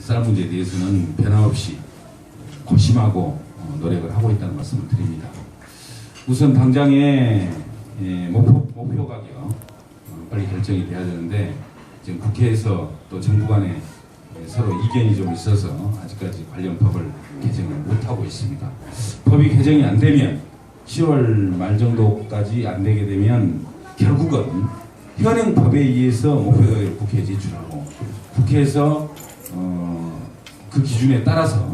쌀 문제에 대해서는 변함없이 고심하고 어, 노력을 하고 있다는 말씀을 드립니다. 우선 당장에 예, 목표, 목표 가격 어, 빨리 결정이 돼야 되는데 지금 국회에서 또 정부 간에 예, 서로 이견이 좀 있어서 아직까지 관련 법을 개정을 못하고 있습니다. 법이 개정이 안 되면 10월 말 정도까지 안 되게 되면 결국은 현행 법에 의해서 목표를 국회에 제출하고 국회에서 어, 그 기준에 따라서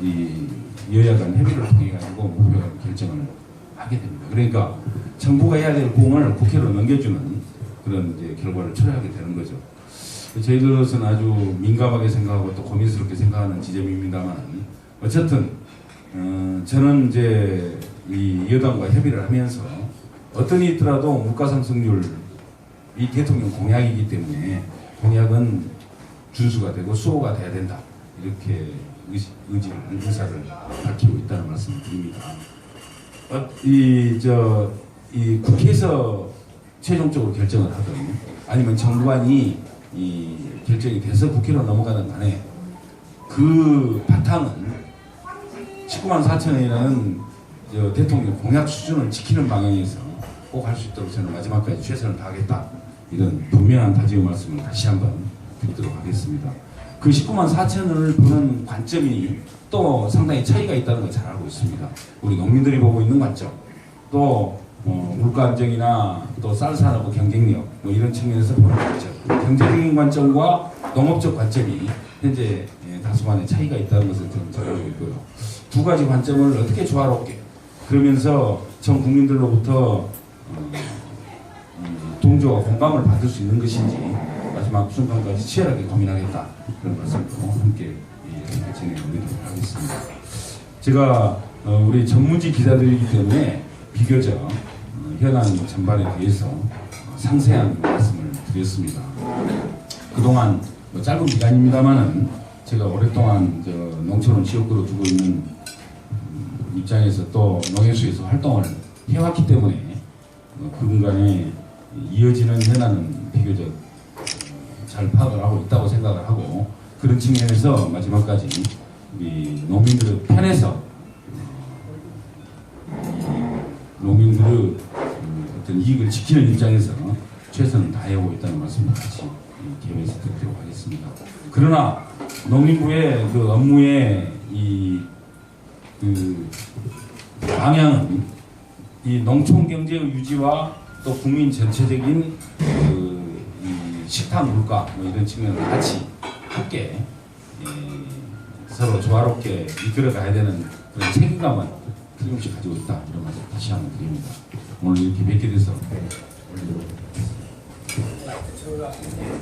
이 여야 간 협의를 통해 가지고 목표 결정을 하게 됩니다. 그러니까 정부가 해야 될 공을 국회로 넘겨주는 그런 이제 결과를 초래하게 되는 거죠. 저희들로서는 아주 민감하게 생각하고 또 고민스럽게 생각하는 지점입니다만 어쨌든 어, 저는 이제 이 여당과 협의를 하면서 어떤 일 있더라도 물가 상승률 이 대통령 공약이기 때문에 공약은 준수가 되고 수호가 돼야 된다 이렇게 의지, 의지를 의사를 밝히고 있다는 말씀을 드립니다. 어, 이저 이 국회에서 최종적으로 결정을 하든 아니면 정부안이 이 결정이 돼서 국회로 넘어가는 간에 그 바탕은 19만 4천이라는 저 대통령 공약 수준을 지키는 방향에서 꼭 할 수 있도록 저는 마지막까지 최선을 다하겠다 이런 분명한 다짐의 말씀을 다시 한번 드리도록 하겠습니다. 그 19만 4천을 보는 관점이 또 상당히 차이가 있다는 걸 잘 알고 있습니다. 우리 농민들이 보고 있는 관점, 또 어, 물가 안정이나 또 쌀 산업 경쟁력 뭐 이런 측면에서 보는 관점, 경제적인 관점과 농업적 관점이 현재 예, 다소간의 차이가 있다는 것을 저는 잘 알고 있고요. 두 가지 관점을 어떻게 조화롭게 그러면서 전 국민들로부터 어, 음, 동조와 공감을 받을 수 있는 것인지 마지막 순간까지 치열하게 고민하겠다 그런 말씀도 함께 예, 진행드리도록 하겠습니다. 제가 어, 우리 전문지 기자들이기 때문에 비교적 어, 현안 전반에 대해서 어, 상세한 말씀을 드렸습니다. 그동안 뭐 짧은 기간입니다만은 제가 오랫동안 저 농촌을 지역구로 두고 있는 음, 입장에서 또 농해수에서 활동을 해왔기 때문에 어, 그 공간에 이어지는 현안은 비교적 어, 잘 파악을 하고 있다고 생각을 하고 그런 측면에서 마지막까지 우리 농민들의 편에서 어, 농민들의 음, 어떤 이익을 지키는 입장에서 최선을 다해오고 있다는 말씀을 같이 기회에서 드리도록 하겠습니다. 그러나 농림부의 그 업무의 이 그 방향은 이 농촌 경제의 유지와 또 국민 전체적인 식탁 물가 뭐 이런 측면을 같이 함께 예, 서로 조화롭게 이끌어가야 되는 그런 책임감은 틀림없이 가지고 있다 이런 말씀 다시 한번 드립니다. 오늘 이렇게 뵙게 돼서 저가 예,